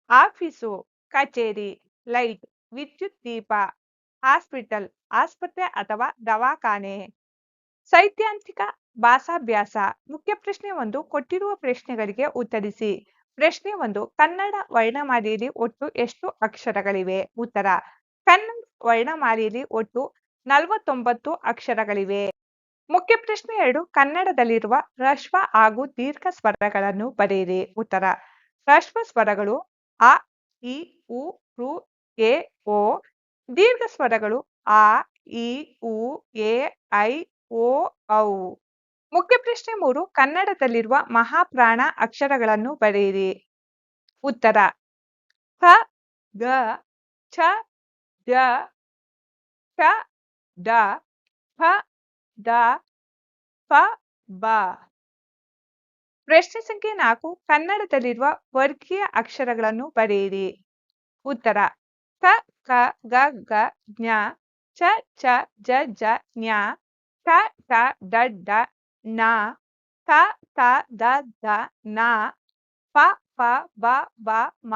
ಆಫೀಸು ಕಚೇರಿ. ಲೈಟ್ ವಿದ್ಯುತ್ ದೀಪ, ಹಾಸ್ಪಿಟಲ್, ಆಸ್ಪತ್ರೆ ಅಥವಾ ದವಾಖಾನೆ. ಸೈದ್ಧಾಂತಿಕ ಭಾಷಾಭ್ಯಾಸ, ಮುಖ್ಯ ಪ್ರಶ್ನೆ ಒಂದು ಕೊಟ್ಟಿರುವ ಪ್ರಶ್ನೆಗಳಿಗೆ ಉತ್ತರಿಸಿ. ಪ್ರಶ್ನೆ ಒಂದು, ಕನ್ನಡ ವರ್ಣಮಾಲೆಯಲ್ಲಿ ಒಟ್ಟು ಎಷ್ಟು ಅಕ್ಷರಗಳಿವೆ? ಉತ್ತರ, ಕನ್ನಡ ವರ್ಣಮಾಲೆಯಲ್ಲಿ ಒಟ್ಟು ನಲವತ್ತೊಂಬತ್ತು ಅಕ್ಷರಗಳಿವೆ. ಮುಖ್ಯ ಪ್ರಶ್ನೆ ಎರಡು, ಕನ್ನಡದಲ್ಲಿರುವ ರಶ್ವ ಹಾಗೂ ದೀರ್ಘ ಸ್ವರಗಳನ್ನು ಬರೆಯಿರಿ. ಉತ್ತರ, ರಶ್ವ ಸ್ವರಗಳು ಅ, ಇ, ಉ ಋ ಎ ಓ, ದೀರ್ಘ ಸ್ವರಗಳು ಆ, ಇ, ಉ, ಎ, ಐ, ಓ, ಔ. ಮುಖ್ಯ ಪ್ರಶ್ನೆ ಮೂರು, ಕನ್ನಡದಲ್ಲಿರುವ ಮಹಾಪ್ರಾಣ ಅಕ್ಷರಗಳನ್ನು ಬರೆಯಿರಿ. ಉತ್ತರ ಕ ಗ, ಛ ದ ಟ ಡ, ಫ, ದ, ಫ, ಬ. ಪ್ರಶ್ನೆ ಸಂಖ್ಯೆ ನಾಲ್ಕು, ಕನ್ನಡದಲ್ಲಿರುವ ವರ್ಗೀಯ ಅಕ್ಷರಗಳನ್ನು ಬರೆಯಿರಿ. ಉತ್ತರ ಕ ಕ ಗ ಗ ಜ್ಞ ಚ ಚ ಜ ಜ ಜ್ಞ ಟ ಟ ಡ ಡ ನ ತ ತ ದ ದ ನ ಪ ಪ ಬ ಬ ಮ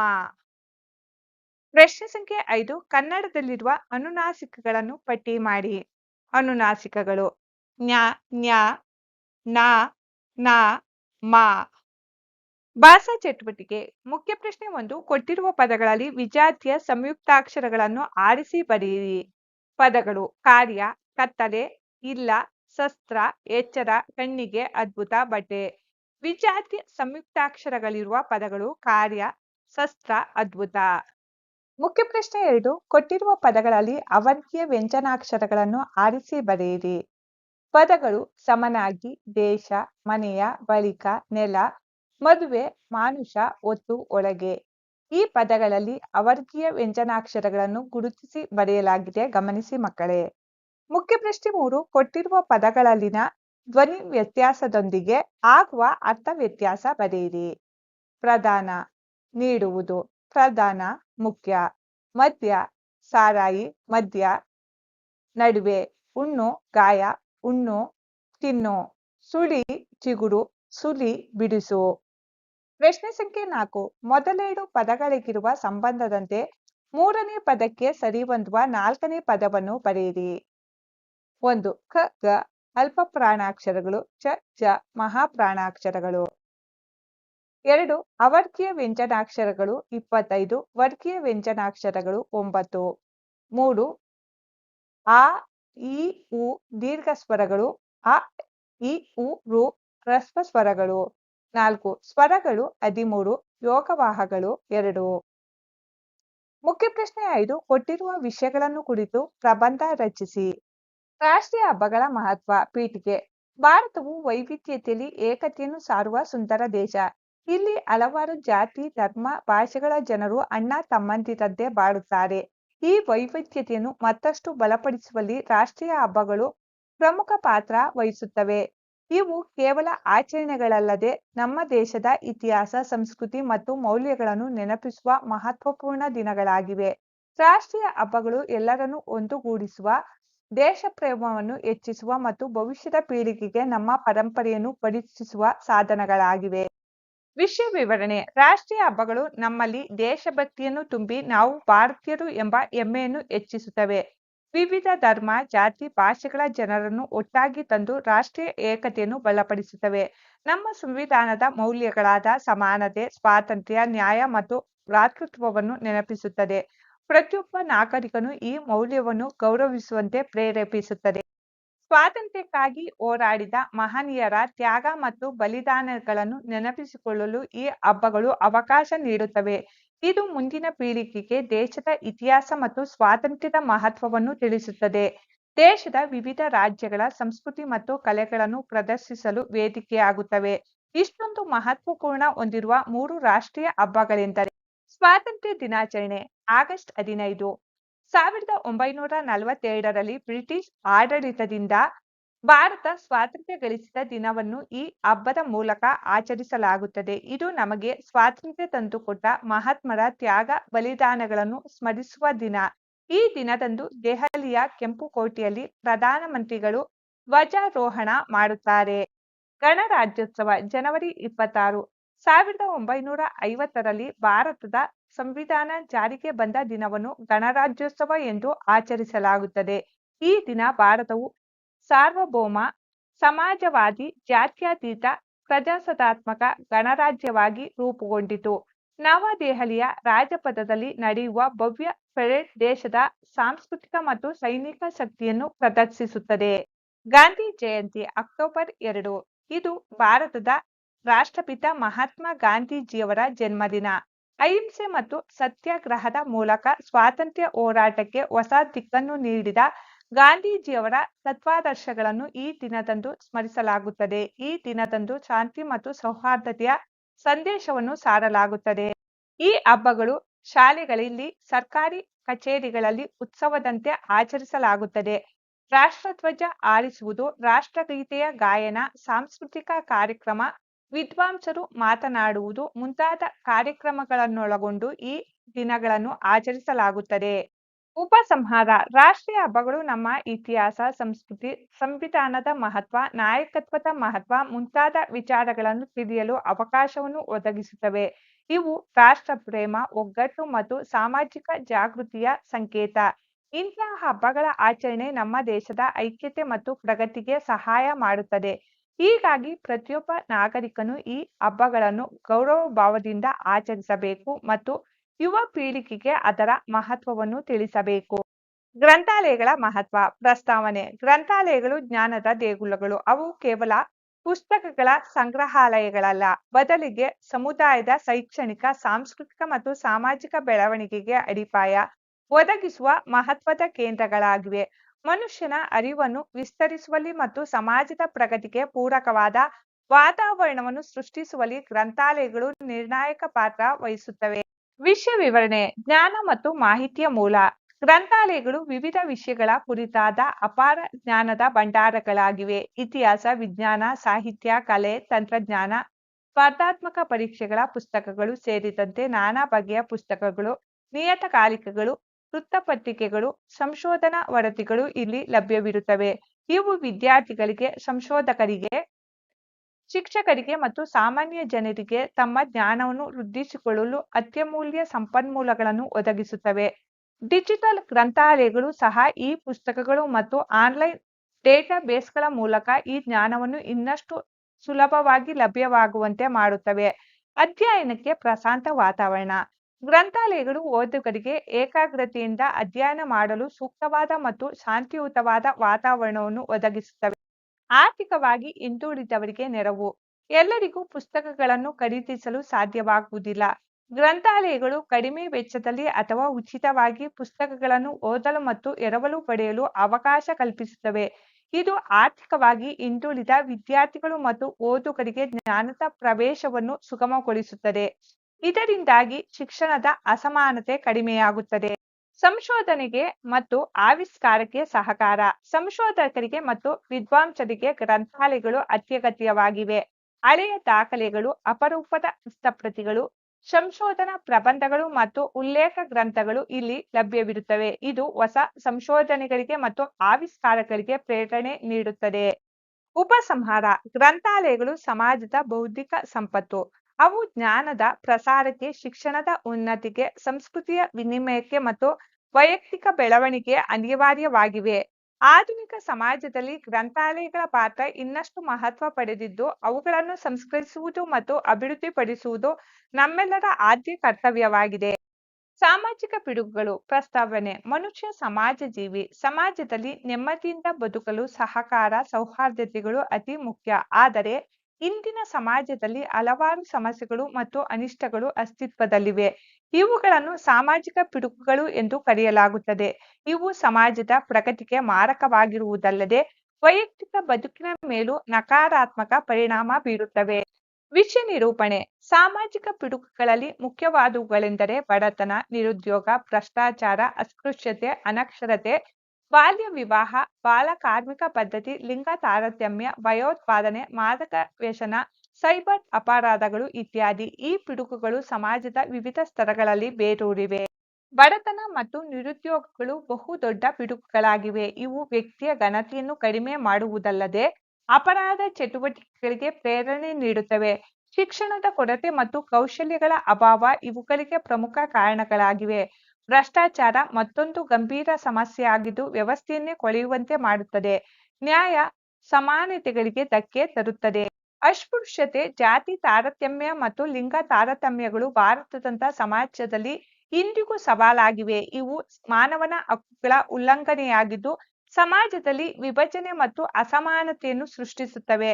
ಪ್ರಶ್ನೆ ಸಂಖ್ಯೆ ಐದು, ಕನ್ನಡದಲ್ಲಿರುವ ಅನುನಾಸಿಕಗಳನ್ನು ಪಟ್ಟಿ ಮಾಡಿ. ಅನುನಾಸಿಕಗಳು ಜ್ಞ ಜ್ಞ ನ ನ, ಮ. ಭಾಷಾ ಚಟುವಟಿಕೆ. ಮುಖ್ಯ ಪ್ರಶ್ನೆ ಒಂದು, ಕೊಟ್ಟಿರುವ ಪದಗಳಲ್ಲಿ ವಿಜಾತಿಯ ಸಂಯುಕ್ತಾಕ್ಷರಗಳನ್ನು ಆರಿಸಿ ಬರೆಯಿರಿ. ಪದಗಳು ಕಾರ್ಯ, ಕತ್ತಲೆ, ಇಲ್ಲ, ಶಸ್ತ್ರ, ಎಚ್ಚರ, ಕಣ್ಣಿಗೆ ಅದ್ಭುತ, ಬಟ್ಟೆ. ವಿಜಾತಿಯ ಸಂಯುಕ್ತಾಕ್ಷರಗಳಿರುವ ಪದಗಳು ಕಾರ್ಯ, ಶಸ್ತ್ರ, ಅದ್ಭುತ. ಮುಖ್ಯ ಪ್ರಶ್ನೆ ಎರಡು, ಕೊಟ್ಟಿರುವ ಪದಗಳಲ್ಲಿ ಅವಂತ್ಯ ವ್ಯಂಜನಾಕ್ಷರಗಳನ್ನು ಆರಿಸಿ ಬರೆಯಿರಿ. ಪದಗಳು ಸಮನಾಗಿ, ದೇಶ, ಮನೆಯ, ಬಳಿಕ, ನೆಲ ಮದುವೆ, ಮಾನುಷ ಒತ್ತು ಒಳಗೆ. ಈ ಪದಗಳಲ್ಲಿ ಅವರ್ಗೀಯ ವ್ಯಂಜನಾಕ್ಷರಗಳನ್ನು ಗುರುತಿಸಿ ಬರೆಯಲಾಗಿದೆ, ಗಮನಿಸಿ ಮಕ್ಕಳೇ. ಮುಖ್ಯ ಪ್ರಶ್ನೆ ಮೂರು, ಕೊಟ್ಟಿರುವ ಪದಗಳಲ್ಲಿನ ಧ್ವನಿ ವ್ಯತ್ಯಾಸದೊಂದಿಗೆ ಆಗುವ ಅರ್ಥ ವ್ಯತ್ಯಾಸ ಬರೆಯಿರಿ. ಪ್ರಧಾನ, ನೀಡುವುದು. ಪ್ರಧಾನ, ಮುಖ್ಯ. ಮದ್ಯ ಸಾರಾಯಿ. ಮದ್ಯ ನಡುವೆ. ಉಣ್ಣು, ಗಾಯ. ಉಣ್ಣು, ತಿನ್ನು. ಸುಳಿ, ಚಿಗುರು. ಸುಲಿ ಬಿಡಿಸು. ಪ್ರಶ್ನೆ ಸಂಖ್ಯೆ ನಾಲ್ಕು. ಮೊದಲೆರಡು ಪದಗಳಿಗಿರುವ ಸಂಬಂಧದಂತೆ ಮೂರನೇ ಪದಕ್ಕೆ ಸರಿಹೊಂದುವ ನಾಲ್ಕನೇ ಪದವನ್ನು ಬರೆಯಿರಿ. ಒಂದು, ಕ, ಗ, ಅಲ್ಪ ಪ್ರಾಣಾಕ್ಷರಗಳು, ಚ, ಜ, ಮಹಾಪ್ರಾಣಾಕ್ಷರಗಳು. ಎರಡು ಅವರ್ಗೀಯ ವ್ಯಂಜನಾಕ್ಷರಗಳು, ಇಪ್ಪತ್ತೈದು ವರ್ಗೀಯ ವ್ಯಂಜನಾಕ್ಷರಗಳು, ಒಂಬತ್ತು. ಮೂರು, ಆ ಇ ಉ ದೀರ್ಘ ಸ್ವರಗಳು ಅ, ಇ, ಉ, ರು ಹ್ರಸ್ವ ಸ್ವರಗಳು ನಾಲ್ಕು, ಸ್ವರಗಳು ಹದಿಮೂರು ಯೋಗವಾಹಗಳು ಎರಡು. ಮುಖ್ಯ ಪ್ರಶ್ನೆ ಐದು, ಕೊಟ್ಟಿರುವ ವಿಷಯಗಳನ್ನು ಕುರಿತು ಪ್ರಬಂಧ ರಚಿಸಿ. ರಾಷ್ಟ್ರೀಯ ಹಬ್ಬಗಳ ಮಹತ್ವ ಪೀಠಿಕೆ ಭಾರತವು ವೈವಿಧ್ಯತೆಯಲ್ಲಿ ಏಕತೆಯನ್ನು ಸಾರುವ ಸುಂದರ ದೇಶ. ಇಲ್ಲಿ ಹಲವಾರು ಜಾತಿ, ಧರ್ಮ, ಭಾಷೆಗಳ ಜನರು ಅಣ್ಣ ತಮ್ಮಂದಿರದ್ದೇ ಬಾಳುತ್ತಾರೆ. ಈ ವೈವಿಧ್ಯತೆಯನ್ನು ಮತ್ತಷ್ಟು ಬಲಪಡಿಸುವಲ್ಲಿ ರಾಷ್ಟ್ರೀಯ ಹಬ್ಬಗಳು ಪ್ರಮುಖ ಪಾತ್ರ ವಹಿಸುತ್ತವೆ. ಇವು ಕೇವಲ ಆಚರಣೆಗಳಲ್ಲದೆ ನಮ್ಮ ದೇಶದ ಇತಿಹಾಸ, ಸಂಸ್ಕೃತಿ ಮತ್ತು ಮೌಲ್ಯಗಳನ್ನು ನೆನಪಿಸುವ ಮಹತ್ವಪೂರ್ಣ ದಿನಗಳಾಗಿವೆ. ರಾಷ್ಟ್ರೀಯ ಹಬ್ಬಗಳು ಎಲ್ಲರನ್ನೂ ಒಂದುಗೂಡಿಸುವ ದೇಶ ಪ್ರೇಮವನ್ನು ಹೆಚ್ಚಿಸುವ ಮತ್ತು ಭವಿಷ್ಯದ ಪೀಳಿಗೆಗೆ ನಮ್ಮ ಪರಂಪರೆಯನ್ನು ಪರಿಚಯಿಸುವ ಸಾಧನಗಳಾಗಿವೆ. ವಿಷಯ ವಿವರಣೆ. ರಾಷ್ಟ್ರೀಯ ಹಬ್ಬಗಳು ನಮ್ಮಲ್ಲಿ ದೇಶಭಕ್ತಿಯನ್ನು ತುಂಬಿ ನಾವು ಭಾರತೀಯರು ಎಂಬ ಹೆಮ್ಮೆಯನ್ನು ಹೆಚ್ಚಿಸುತ್ತವೆ. ವಿವಿಧ ಧರ್ಮ, ಜಾತಿ, ಭಾಷೆಗಳ ಜನರನ್ನು ಒಟ್ಟಾಗಿ ತಂದು ರಾಷ್ಟ್ರೀಯ ಏಕತೆಯನ್ನು ಬಲಪಡಿಸುತ್ತವೆ. ನಮ್ಮ ಸಂವಿಧಾನದ ಮೌಲ್ಯಗಳಾದ ಸಮಾನತೆ, ಸ್ವಾತಂತ್ರ್ಯ, ನ್ಯಾಯ ಮತ್ತು ಭ್ರಾತೃತ್ವವನ್ನು ನೆನಪಿಸುತ್ತದೆ. ಪ್ರತಿಯೊಬ್ಬ ನಾಗರಿಕನು ಈ ಮೌಲ್ಯವನ್ನು ಗೌರವಿಸುವಂತೆ ಪ್ರೇರೇಪಿಸುತ್ತದೆ. ಸ್ವಾತಂತ್ರ್ಯಕ್ಕಾಗಿ ಹೋರಾಡಿದ ಮಹನೀಯರ ತ್ಯಾಗ ಮತ್ತು ಬಲಿದಾನಗಳನ್ನು ನೆನಪಿಸಿಕೊಳ್ಳಲು ಈ ಹಬ್ಬಗಳು ಅವಕಾಶ ನೀಡುತ್ತವೆ. ಇದು ಮುಂದಿನ ಪೀಳಿಗೆಗೆ ದೇಶದ ಇತಿಹಾಸ ಮತ್ತು ಸ್ವಾತಂತ್ರ್ಯದ ಮಹತ್ವವನ್ನು ತಿಳಿಸುತ್ತದೆ. ದೇಶದ ವಿವಿಧ ರಾಜ್ಯಗಳ ಸಂಸ್ಕೃತಿ ಮತ್ತು ಕಲೆಗಳನ್ನು ಪ್ರದರ್ಶಿಸಲು ವೇದಿಕೆಯಾಗುತ್ತವೆ. ಇಷ್ಟೊಂದು ಮಹತ್ವಪೂರ್ಣ ಹೊಂದಿರುವ ಮೂರು ರಾಷ್ಟ್ರೀಯ ಹಬ್ಬಗಳೆಂದರೆ ಸ್ವಾತಂತ್ರ್ಯ ದಿನಾಚರಣೆ ಆಗಸ್ಟ್ ಹದಿನೈದು. ಸಾವಿರದ ಒಂಬೈನೂರ ನಲವತ್ತೆರಡರಲ್ಲಿ ಬ್ರಿಟಿಷ್ ಆಡಳಿತದಿಂದ ಭಾರತ ಸ್ವಾತಂತ್ರ್ಯ ಗಳಿಸಿದ ದಿನವನ್ನು ಈ ಹಬ್ಬದ ಮೂಲಕ ಆಚರಿಸಲಾಗುತ್ತದೆ. ಇದು ನಮಗೆ ಸ್ವಾತಂತ್ರ್ಯ ತಂದುಕೊಟ್ಟ ಮಹಾತ್ಮರ ತ್ಯಾಗ ಬಲಿದಾನಗಳನ್ನು ಸ್ಮರಿಸುವ ದಿನ. ಈ ದಿನದಂದು ದೆಹಲಿಯ ಕೆಂಪುಕೋಟೆಯಲ್ಲಿ ಪ್ರಧಾನಮಂತ್ರಿಗಳು ಧ್ವಜಾರೋಹಣ ಮಾಡುತ್ತಾರೆ. ಗಣರಾಜ್ಯೋತ್ಸವ ಜನವರಿ ಇಪ್ಪತ್ತಾರು, ಸಾವಿರದ ಒಂಬೈನೂರ ಐವತ್ತರಲ್ಲಿ ಭಾರತದ ಸಂವಿಧಾನ ಜಾರಿಗೆ ಬಂದ ದಿನವನ್ನು ಗಣರಾಜ್ಯೋತ್ಸವ ಎಂದು ಆಚರಿಸಲಾಗುತ್ತದೆ. ಈ ದಿನ ಭಾರತವು ಸಾರ್ವಭೌಮ, ಸಮಾಜವಾದಿ, ಜಾತ್ಯತೀತ, ಪ್ರಜಾಸತ್ತಾತ್ಮಕ, ಗಣರಾಜ್ಯವಾಗಿ ರೂಪುಗೊಂಡಿತು. ನವದೆಹಲಿಯ ರಾಜಪಥದಲ್ಲಿ ನಡೆಯುವ ಭವ್ಯ ಪೆರೇಡ್ ದೇಶದ ಸಾಂಸ್ಕೃತಿಕ ಮತ್ತು ಸೈನಿಕ ಶಕ್ತಿಯನ್ನು ಪ್ರದರ್ಶಿಸುತ್ತದೆ. ಗಾಂಧಿ ಜಯಂತಿ ಅಕ್ಟೋಬರ್ ಎರಡು, ಇದು ಭಾರತದ ರಾಷ್ಟ್ರಪಿತ ಮಹಾತ್ಮ ಗಾಂಧೀಜಿಯವರ ಜನ್ಮದಿನ. ಅಹಿಂಸೆ ಮತ್ತು ಸತ್ಯಾಗ್ರಹದ ಮೂಲಕ ಸ್ವಾತಂತ್ರ್ಯ ಹೋರಾಟಕ್ಕೆ ಹೊಸ ದಿಕ್ಕನ್ನು ನೀಡಿದ ಗಾಂಧೀಜಿಯವರ ತತ್ವಾದರ್ಶಗಳನ್ನು ಈ ದಿನದಂದು ಸ್ಮರಿಸಲಾಗುತ್ತದೆ. ಈ ದಿನದಂದು ಶಾಂತಿ ಮತ್ತು ಸೌಹಾರ್ದತೆಯ ಸಂದೇಶವನ್ನು ಸಾರಲಾಗುತ್ತದೆ. ಈ ಹಬ್ಬಗಳು ಶಾಲೆಗಳಲ್ಲಿ, ಸರ್ಕಾರಿ ಕಚೇರಿಗಳಲ್ಲಿ ಉತ್ಸವದಂತೆ ಆಚರಿಸಲಾಗುತ್ತದೆ. ರಾಷ್ಟ್ರಧ್ವಜ ಆರಿಸುವುದು ರಾಷ್ಟ್ರಗೀತೆಯ ಗಾಯನ, ಸಾಂಸ್ಕೃತಿಕ ಕಾರ್ಯಕ್ರಮ, ವಿದ್ವಾಂಸರು ಮಾತನಾಡುವುದು ಮುಂತಾದ ಕಾರ್ಯಕ್ರಮಗಳನ್ನೊಳಗೊಂಡು ಈ ದಿನಗಳನ್ನು ಆಚರಿಸಲಾಗುತ್ತದೆ. ಉಪಸಂಹಾರ, ರಾಷ್ಟ್ರೀಯ ಹಬ್ಬಗಳು ನಮ್ಮ ಇತಿಹಾಸ, ಸಂಸ್ಕೃತಿ, ಸಂವಿಧಾನದ ಮಹತ್ವ, ನಾಯಕತ್ವದ ಮಹತ್ವ ಮುಂತಾದ ವಿಚಾರಗಳನ್ನು ತಿಳಿಯಲು ಅವಕಾಶವನ್ನು ಒದಗಿಸುತ್ತವೆ. ಇವು ರಾಷ್ಟ್ರ ಪ್ರೇಮ, ಒಗ್ಗಟ್ಟು ಮತ್ತು ಸಾಮಾಜಿಕ ಜಾಗೃತಿಯ ಸಂಕೇತ. ಇಂತಹ ಹಬ್ಬಗಳ ಆಚರಣೆ ನಮ್ಮ ದೇಶದ ಐಕ್ಯತೆ ಮತ್ತು ಪ್ರಗತಿಗೆ ಸಹಾಯ ಮಾಡುತ್ತದೆ. ಹೀಗಾಗಿ ಪ್ರತಿಯೊಬ್ಬ ನಾಗರಿಕನು ಈ ಹಬ್ಬಗಳನ್ನು ಗೌರವ ಭಾವದಿಂದ ಆಚರಿಸಬೇಕು ಮತ್ತು ಯುವ ಪೀಳಿಗೆಗೆ ಅದರ ಮಹತ್ವವನ್ನು ತಿಳಿಸಬೇಕು. ಗ್ರಂಥಾಲಯಗಳ ಮಹತ್ವ, ಪ್ರಸ್ತಾವನೆ. ಗ್ರಂಥಾಲಯಗಳು ಜ್ಞಾನದ ದೇಗುಲಗಳು. ಅವು ಕೇವಲ ಪುಸ್ತಕಗಳ ಸಂಗ್ರಹಾಲಯಗಳಲ್ಲ. ಬದಲಿಗೆ ಸಮುದಾಯದ ಶೈಕ್ಷಣಿಕ, ಸಾಂಸ್ಕೃತಿಕ ಮತ್ತು ಸಾಮಾಜಿಕ ಬೆಳವಣಿಗೆಗೆ ಅಡಿಪಾಯ. ಒದಗಿಸುವ ಮಹತ್ವದ ಕೇಂದ್ರಗಳಾಗಿವೆ. ಮನುಷ್ಯನ ಅರಿವನ್ನು ವಿಸ್ತರಿಸುವಲ್ಲಿ ಮತ್ತು ಸಮಾಜದ ಪ್ರಗತಿಗೆ ಪೂರಕವಾದ ವಾತಾವರಣವನ್ನು ಸೃಷ್ಟಿಸುವಲ್ಲಿ ಗ್ರಂಥಾಲಯಗಳು ನಿರ್ಣಾಯಕ ಪಾತ್ರ ವಹಿಸುತ್ತವೆ. ವಿಷಯ ವಿವರಣೆ, ಜ್ಞಾನ ಮತ್ತು ಮಾಹಿತಿಯ ಮೂಲ. ಗ್ರಂಥಾಲಯಗಳು ವಿವಿಧ ವಿಷಯಗಳ ಕುರಿತಾದ ಅಪಾರ ಜ್ಞಾನದ ಭಂಡಾರಗಳಾಗಿವೆ. ಇತಿಹಾಸ, ವಿಜ್ಞಾನ, ಸಾಹಿತ್ಯ, ಕಲೆ, ತಂತ್ರಜ್ಞಾನ, ಸ್ಪರ್ಧಾತ್ಮಕ ಪರೀಕ್ಷೆಗಳ ಪುಸ್ತಕಗಳು ಸೇರಿದಂತೆ ನಾನಾ ಬಗೆಯ ಪುಸ್ತಕಗಳು, ನಿಯತಕಾಲಿಕೆಗಳು, ವೃತ್ತಪತ್ರಿಕೆಗಳು, ಸಂಶೋಧನಾ ವರದಿಗಳು ಇಲ್ಲಿ ಲಭ್ಯವಿರುತ್ತವೆ. ಇವು ವಿದ್ಯಾರ್ಥಿಗಳಿಗೆ, ಸಂಶೋಧಕರಿಗೆ ಶಿಕ್ಷಕರಿಗೆ ಮತ್ತು ಸಾಮಾನ್ಯ ಜನರಿಗೆ ತಮ್ಮ ಜ್ಞಾನವನ್ನು ವೃದ್ಧಿಸಿಕೊಳ್ಳಲು ಅತ್ಯಮೂಲ್ಯ ಸಂಪನ್ಮೂಲಗಳನ್ನು ಒದಗಿಸುತ್ತವೆ. ಡಿಜಿಟಲ್ ಗ್ರಂಥಾಲಯಗಳು ಸಹ ಈ ಪುಸ್ತಕಗಳು ಮತ್ತು ಆನ್ಲೈನ್ ಡೇಟಾಬೇಸ್ಗಳ ಮೂಲಕ ಈ ಜ್ಞಾನವನ್ನು ಇನ್ನಷ್ಟು ಸುಲಭವಾಗಿ ಲಭ್ಯವಾಗುವಂತೆ ಮಾಡುತ್ತವೆ. ಅಧ್ಯಯನಕ್ಕೆ ಪ್ರಶಾಂತ ವಾತಾವರಣ. ಗ್ರಂಥಾಲಯಗಳು ಓದುಗರಿಗೆ ಏಕಾಗ್ರತೆಯಿಂದ ಅಧ್ಯಯನ ಮಾಡಲು ಸೂಕ್ತವಾದ ಮತ್ತು ಶಾಂತಿಯುತವಾದ ವಾತಾವರಣವನ್ನು ಒದಗಿಸುತ್ತವೆ. ಆರ್ಥಿಕವಾಗಿ ಹಿಂದುಳಿದವರಿಗೆ ನೆರವು. ಎಲ್ಲರಿಗೂ ಪುಸ್ತಕಗಳನ್ನು ಖರೀದಿಸಲು ಸಾಧ್ಯವಾಗುವುದಿಲ್ಲ. ಗ್ರಂಥಾಲಯಗಳು ಕಡಿಮೆ ವೆಚ್ಚದಲ್ಲಿ ಅಥವಾ ಉಚಿತವಾಗಿ ಪುಸ್ತಕಗಳನ್ನು ಓದಲು ಮತ್ತು ಎರವಲು ಪಡೆಯಲು ಅವಕಾಶ ಕಲ್ಪಿಸುತ್ತವೆ. ಇದು ಆರ್ಥಿಕವಾಗಿ ಹಿಂದುಳಿದ ವಿದ್ಯಾರ್ಥಿಗಳು ಮತ್ತು ಓದುಗರಿಗೆ ಜ್ಞಾನದ ಪ್ರವೇಶವನ್ನು ಸುಗಮಗೊಳಿಸುತ್ತದೆ. ಇದರಿಂದಾಗಿ ಶಿಕ್ಷಣದ ಅಸಮಾನತೆ ಕಡಿಮೆಯಾಗುತ್ತದೆ. ಸಂಶೋಧನೆಗೆ ಮತ್ತು ಆವಿಷ್ಕಾರಕ್ಕೆ ಸಹಕಾರ, ಸಂಶೋಧಕರಿಗೆ ಮತ್ತು ವಿದ್ವಾಂಸರಿಗೆ ಗ್ರಂಥಾಲಯಗಳು ಅತ್ಯಗತ್ಯವಾಗಿವೆ. ಹಳೆಯ ದಾಖಲೆಗಳು, ಅಪರೂಪದ ಹಸ್ತಪ್ರತಿಗಳು, ಸಂಶೋಧನಾ ಪ್ರಬಂಧಗಳು ಮತ್ತು ಉಲ್ಲೇಖ ಗ್ರಂಥಗಳು ಇಲ್ಲಿ ಲಭ್ಯವಿರುತ್ತವೆ. ಇದು ಹೊಸ ಸಂಶೋಧನೆಗಳಿಗೆ ಮತ್ತು ಆವಿಷ್ಕಾರಗಳಿಗೆ ಪ್ರೇರಣೆ ನೀಡುತ್ತದೆ. ಉಪಸಂಹಾರ, ಗ್ರಂಥಾಲಯಗಳು ಸಮಾಜದ ಬೌದ್ಧಿಕ ಸಂಪತ್ತು. ಅವು ಜ್ಞಾನದ ಪ್ರಸಾರಕ್ಕೆ, ಶಿಕ್ಷಣದ ಉನ್ನತಿಗೆ, ಸಂಸ್ಕೃತಿಯ ವಿನಿಮಯಕ್ಕೆ ಮತ್ತು ವೈಯಕ್ತಿಕ ಬೆಳವಣಿಗೆ ಅನಿವಾರ್ಯವಾಗಿವೆ. ಆಧುನಿಕ ಸಮಾಜದಲ್ಲಿ ಗ್ರಂಥಾಲಯಗಳ ಪಾತ್ರ ಇನ್ನಷ್ಟು ಮಹತ್ವ ಪಡೆದಿದ್ದು, ಅವುಗಳನ್ನು ಸಂಸ್ಕರಿಸುವುದು ಮತ್ತು ಅಭಿವೃದ್ಧಿಪಡಿಸುವುದು ನಮ್ಮೆಲ್ಲರ ಆದ್ಯ ಕರ್ತವ್ಯವಾಗಿದೆ. ಸಾಮಾಜಿಕ ಪಿಡುಗುಗಳು, ಪ್ರಸ್ತಾವನೆ, ಮನುಷ್ಯ ಸಮಾಜ ಜೀವಿ ಸಮಾಜದಲ್ಲಿ ನೆಮ್ಮದಿಯಿಂದ ಬದುಕಲು ಸಹಕಾರ, ಸೌಹಾರ್ದತೆಗಳು ಅತಿ ಮುಖ್ಯ. ಆದರೆ ಇಂದಿನ ಸಮಾಜದಲ್ಲಿ ಹಲವಾರು ಸಮಸ್ಯೆಗಳು ಮತ್ತು ಅನಿಷ್ಟಗಳು ಅಸ್ತಿತ್ವದಲ್ಲಿವೆ. ಇವುಗಳನ್ನು ಸಾಮಾಜಿಕ ಪಿಡುಗುಗಳು ಎಂದು ಕರೆಯಲಾಗುತ್ತದೆ. ಇವು ಸಮಾಜದ ಪ್ರಗತಿಗೆ ಮಾರಕವಾಗಿರುವುದಲ್ಲದೆ ವೈಯಕ್ತಿಕ ಬದುಕಿನ ಮೇಲೂ ನಕಾರಾತ್ಮಕ ಪರಿಣಾಮ ಬೀರುತ್ತವೆ. ವಿಷಯ ನಿರೂಪಣೆ. ಸಾಮಾಜಿಕ ಪಿಡುಗುಗಳಲ್ಲಿ ಮುಖ್ಯವಾದವುಗಳೆಂದರೆ ಬಡತನ, ನಿರುದ್ಯೋಗ, ಭ್ರಷ್ಟಾಚಾರ, ಅಸ್ಪೃಶ್ಯತೆ, ಅನಕ್ಷರತೆ ಬಾಲ್ಯ ವಿವಾಹ, ಬಾಲ ಕಾರ್ಮಿಕ ಪದ್ಧತಿ, ಲಿಂಗ ತಾರತಮ್ಯ ಭಯೋತ್ಪಾದನೆ ಮಾದಕ ವ್ಯಸನ, ಸೈಬರ್ ಅಪರಾಧಗಳು ಇತ್ಯಾದಿ ಈ ಪಿಡುಗುಗಳು ಸಮಾಜದ ವಿವಿಧ ಸ್ತರಗಳಲ್ಲಿ ಬೇರೂರಿವೆ. ಬಡತನ ಮತ್ತು ನಿರುದ್ಯೋಗಗಳು ಬಹು ದೊಡ್ಡ ಪಿಡುಗುಗಳಾಗಿವೆ ಇವು ವ್ಯಕ್ತಿಯ ಘನತೆಯನ್ನು ಕಡಿಮೆ ಮಾಡುವುದಲ್ಲದೆ ಅಪರಾಧ ಚಟುವಟಿಕೆಗಳಿಗೆ ಪ್ರೇರಣೆ ನೀಡುತ್ತವೆ. ಶಿಕ್ಷಣದ ಕೊರತೆ ಮತ್ತು ಕೌಶಲ್ಯಗಳ ಅಭಾವ ಇವುಗಳಿಗೆ ಪ್ರಮುಖ ಕಾರಣಗಳಾಗಿವೆ. ಭ್ರಷ್ಟಾಚಾರ ಮತ್ತೊಂದು ಗಂಭೀರ ಸಮಸ್ಯೆ ಆಗಿದ್ದು ವ್ಯವಸ್ಥೆಯನ್ನೇ ಕೊಳೆಯುವಂತೆ ಮಾಡುತ್ತದೆ. ನ್ಯಾಯ ಸಮಾನತೆಗಳಿಗೆ ಧಕ್ಕೆ ತರುತ್ತದೆ. ಅಸ್ಪೃಶ್ಯತೆ, ಜಾತಿ ತಾರತಮ್ಯ ಮತ್ತು ಲಿಂಗ ತಾರತಮ್ಯಗಳು ಭಾರತದಂತ ಸಮಾಜದಲ್ಲಿ ಇಂದಿಗೂ ಸವಾಲಾಗಿವೆ. ಇವು ಮಾನವನ ಹಕ್ಕುಗಳ ಉಲ್ಲಂಘನೆಯಾಗಿದ್ದು ಸಮಾಜದಲ್ಲಿ ವಿಭಜನೆ ಮತ್ತು ಅಸಮಾನತೆಯನ್ನು ಸೃಷ್ಟಿಸುತ್ತವೆ.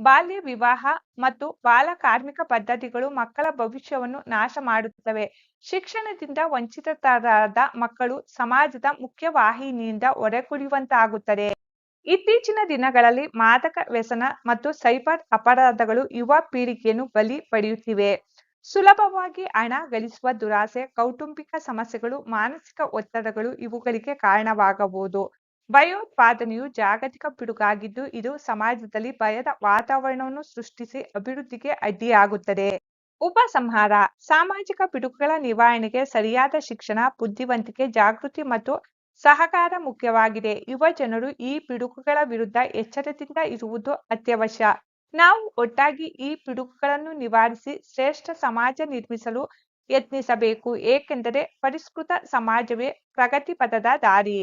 ಬಾಲ್ಯ ವಿವಾಹ ಮತ್ತು ಬಾಲ ಕಾರ್ಮಿಕ ಪದ್ಧತಿಗಳು ಮಕ್ಕಳ ಭವಿಷ್ಯವನ್ನು ನಾಶ ಮಾಡುತ್ತವೆ. ಶಿಕ್ಷಣದಿಂದ ವಂಚಿತರಾದ ಮಕ್ಕಳು ಸಮಾಜದ ಮುಖ್ಯವಾಹಿನಿಯಿಂದ ಹೊರಗುಳಿಯುವಂತಾಗುತ್ತದೆ. ಇತ್ತೀಚಿನ ದಿನಗಳಲ್ಲಿ ಮಾದಕ ವ್ಯಸನ ಮತ್ತು ಸೈಬರ್ ಅಪರಾಧಗಳು ಯುವ ಪೀಳಿಗೆಯನ್ನು ಬಲಿ ಪಡೆಯುತ್ತಿವೆ. ಸುಲಭವಾಗಿ ಹಣ ಗಳಿಸುವ ದುರಾಸೆ, ಕೌಟುಂಬಿಕ ಸಮಸ್ಯೆಗಳು, ಮಾನಸಿಕ ಒತ್ತಡಗಳು ಇವುಗಳಿಗೆ ಕಾರಣವಾಗಬಹುದು. ಭಯೋತ್ಪಾದನೆಯು ಜಾಗತಿಕ ಪಿಡುಗಾಗಿದ್ದು ಇದು ಸಮಾಜದಲ್ಲಿ ಭಯದ ವಾತಾವರಣವನ್ನು ಸೃಷ್ಟಿಸಿ ಅಭಿವೃದ್ಧಿಗೆ ಅಡ್ಡಿಯಾಗುತ್ತದೆ. ಉಪಸಂಹಾರ ಸಾಮಾಜಿಕ ಪಿಡುಗುಗಳ ನಿವಾರಣೆಗೆ ಸರಿಯಾದ ಶಿಕ್ಷಣ, ಬುದ್ಧಿವಂತಿಕೆ, ಜಾಗೃತಿ ಮತ್ತು ಸಹಕಾರ ಮುಖ್ಯವಾಗಿದೆ. ಯುವ ಜನರು ಈ ಪಿಡುಗುಗಳ ವಿರುದ್ಧ ಎಚ್ಚರದಿಂದ ಇರುವುದು ಅತ್ಯವಶ್ಯ. ನಾವು ಒಟ್ಟಾಗಿ ಈ ಪಿಡುಗುಗಳನ್ನು ನಿವಾರಿಸಿ ಶ್ರೇಷ್ಠ ಸಮಾಜ ನಿರ್ಮಿಸಲು ಯತ್ನಿಸಬೇಕು, ಏಕೆಂದರೆ ಪರಿಷ್ಕೃತ ಸಮಾಜವೇ ಪ್ರಗತಿ ಪಥದ ದಾರಿ.